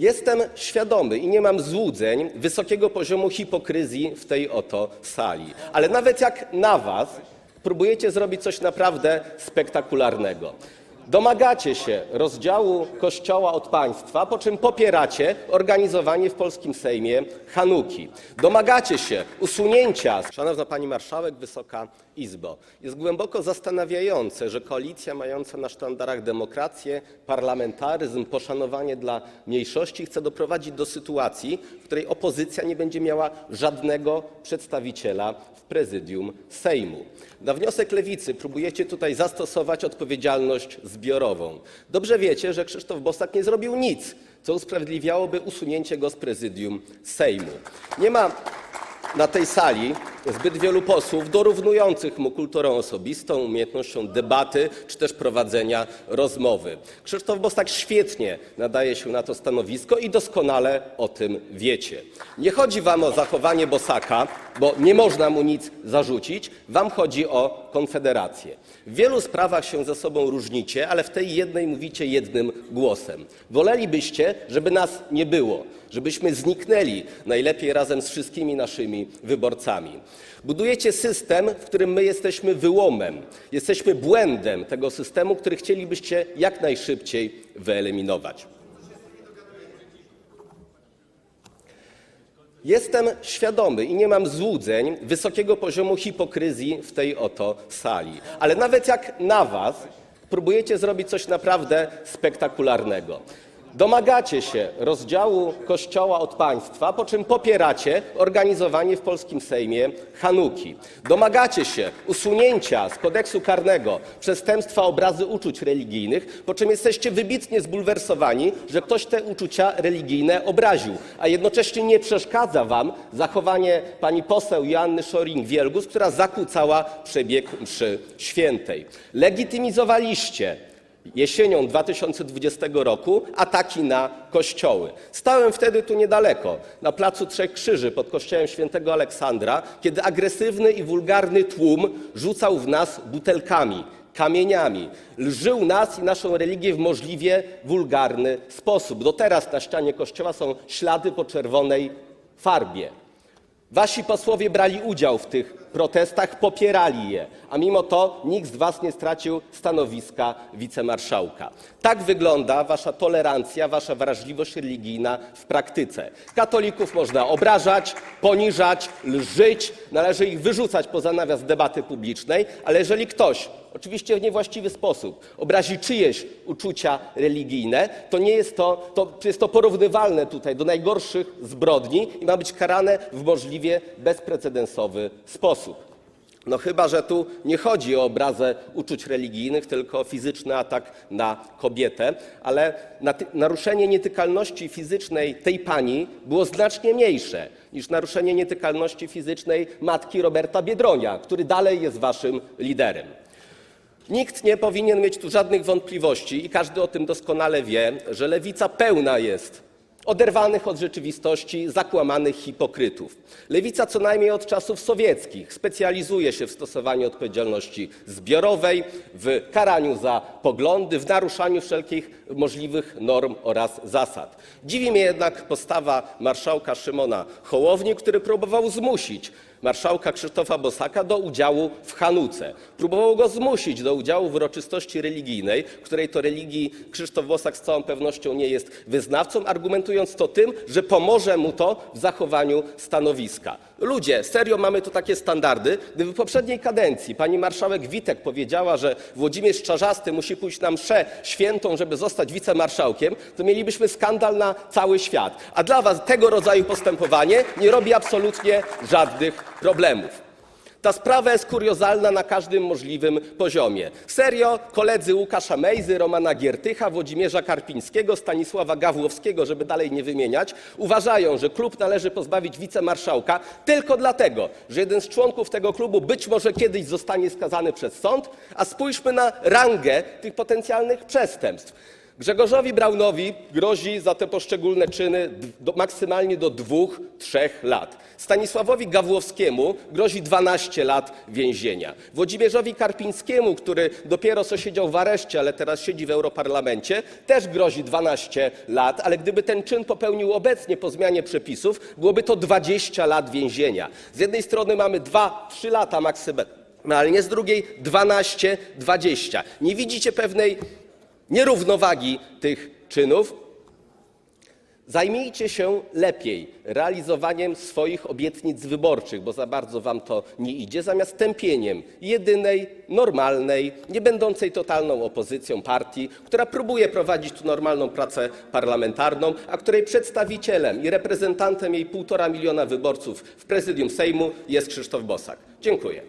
Jestem świadomy i nie mam złudzeń wysokiego poziomu hipokryzji w tej oto sali. Ale nawet jak na was próbujecie zrobić coś naprawdę spektakularnego. Domagacie się rozdziału Kościoła od państwa, po czym popieracie organizowanie w polskim Sejmie Hanuki. Domagacie się usunięcia. Szanowna Pani Marszałek, Wysoka Izbo, jest głęboko zastanawiające, że koalicja mająca na sztandarach demokrację, parlamentaryzm, poszanowanie dla mniejszości chce doprowadzić do sytuacji, w której opozycja nie będzie miała żadnego przedstawiciela w prezydium Sejmu. Na wniosek Lewicy próbujecie tutaj zastosować odpowiedzialność zbiorową. Dobrze wiecie, że Krzysztof Bosak nie zrobił nic, co usprawiedliwiałoby usunięcie go z prezydium Sejmu. Nie ma na tej sali zbyt wielu posłów dorównujących mu kulturą osobistą, umiejętnością debaty czy też prowadzenia rozmowy. Krzysztof Bosak świetnie nadaje się na to stanowisko i doskonale o tym wiecie. Nie chodzi wam o zachowanie Bosaka, bo nie można mu nic zarzucić, wam chodzi o konfederację. W wielu sprawach się ze sobą różnicie, ale w tej jednej mówicie jednym głosem. Wolelibyście, żeby nas nie było, żebyśmy zniknęli, najlepiej razem z wszystkimi naszymi wyborcami. Budujecie system, w którym my jesteśmy wyłomem, jesteśmy błędem tego systemu, który chcielibyście jak najszybciej wyeliminować. Jestem świadomy i nie mam złudzeń wysokiego poziomu hipokryzji w tej oto sali. Ale nawet jak na was próbujecie zrobić coś naprawdę spektakularnego. Domagacie się rozdziału Kościoła od państwa, po czym popieracie organizowanie w polskim Sejmie Hanuki. Domagacie się usunięcia z kodeksu karnego przestępstwa obrazy uczuć religijnych, po czym jesteście wybitnie zbulwersowani, że ktoś te uczucia religijne obraził, a jednocześnie nie przeszkadza wam zachowanie pani poseł Joanny Szoring-Wielgus, która zakłócała przebieg mszy świętej. Legitymizowaliście jesienią 2020 roku ataki na kościoły. Stałem wtedy tu niedaleko, na placu Trzech Krzyży pod kościołem świętego Aleksandra, kiedy agresywny i wulgarny tłum rzucał w nas butelkami, kamieniami, lżył nas i naszą religię w możliwie wulgarny sposób. Do teraz na ścianie kościoła są ślady po czerwonej farbie. Wasi posłowie brali udział w tych protestach, popierali je, a mimo to nikt z was nie stracił stanowiska wicemarszałka. Tak wygląda wasza tolerancja, wasza wrażliwość religijna w praktyce. Katolików można obrażać, poniżać, lżyć, należy ich wyrzucać poza nawias debaty publicznej, ale jeżeli ktoś oczywiście w niewłaściwy sposób obrazi czyjeś uczucia religijne, to nie jest to, porównywalne tutaj do najgorszych zbrodni i ma być karane w możliwie bezprecedensowy sposób. No chyba, że tu nie chodzi o obrazę uczuć religijnych, tylko o fizyczny atak na kobietę, ale naruszenie nietykalności fizycznej tej pani było znacznie mniejsze niż naruszenie nietykalności fizycznej matki Roberta Biedronia, który dalej jest waszym liderem. Nikt nie powinien mieć tu żadnych wątpliwości i każdy o tym doskonale wie, że lewica pełna jest oderwanych od rzeczywistości, zakłamanych hipokrytów. Lewica co najmniej od czasów sowieckich specjalizuje się w stosowaniu odpowiedzialności zbiorowej, w karaniu za poglądy, w naruszaniu wszelkich możliwych norm oraz zasad. Dziwi mnie jednak postawa marszałka Szymona Hołowni, który próbował zmusić marszałka Krzysztofa Bosaka do udziału w Hanuce. Próbował go zmusić do udziału w uroczystości religijnej, której to religii Krzysztof Bosak z całą pewnością nie jest wyznawcą, argumentując to tym, że pomoże mu to w zachowaniu stanowiska. Ludzie, serio mamy tu takie standardy. Gdyby w poprzedniej kadencji pani marszałek Witek powiedziała, że Włodzimierz Czarzasty musi pójść na mszę świętą, żeby zostać wicemarszałkiem, to mielibyśmy skandal na cały świat. A dla was tego rodzaju postępowanie nie robi absolutnie żadnych problemów. Ta sprawa jest kuriozalna na każdym możliwym poziomie. Serio, koledzy Łukasza Mejzy, Romana Giertycha, Włodzimierza Karpińskiego, Stanisława Gawłowskiego, żeby dalej nie wymieniać, uważają, że klub należy pozbawić wicemarszałka tylko dlatego, że jeden z członków tego klubu być może kiedyś zostanie skazany przez sąd, a spójrzmy na rangę tych potencjalnych przestępstw. Grzegorzowi Braunowi grozi za te poszczególne czyny maksymalnie do dwóch, trzech lat. Stanisławowi Gawłowskiemu grozi 12 lat więzienia. Włodzimierzowi Karpińskiemu, który dopiero co siedział w areszcie, ale teraz siedzi w Europarlamencie, też grozi 12 lat, ale gdyby ten czyn popełnił obecnie po zmianie przepisów, byłoby to 20 lat więzienia. Z jednej strony mamy 2-3 lata maksymalnie, z drugiej 12-20. Nie widzicie pewnej nierównowagi tych czynów, zajmijcie się lepiej realizowaniem swoich obietnic wyborczych, bo za bardzo wam to nie idzie, zamiast tępieniem jedynej, normalnej, nie będącej totalną opozycją partii, która próbuje prowadzić tu normalną pracę parlamentarną, a której przedstawicielem i reprezentantem jej półtora miliona wyborców w prezydium Sejmu jest Krzysztof Bosak. Dziękuję.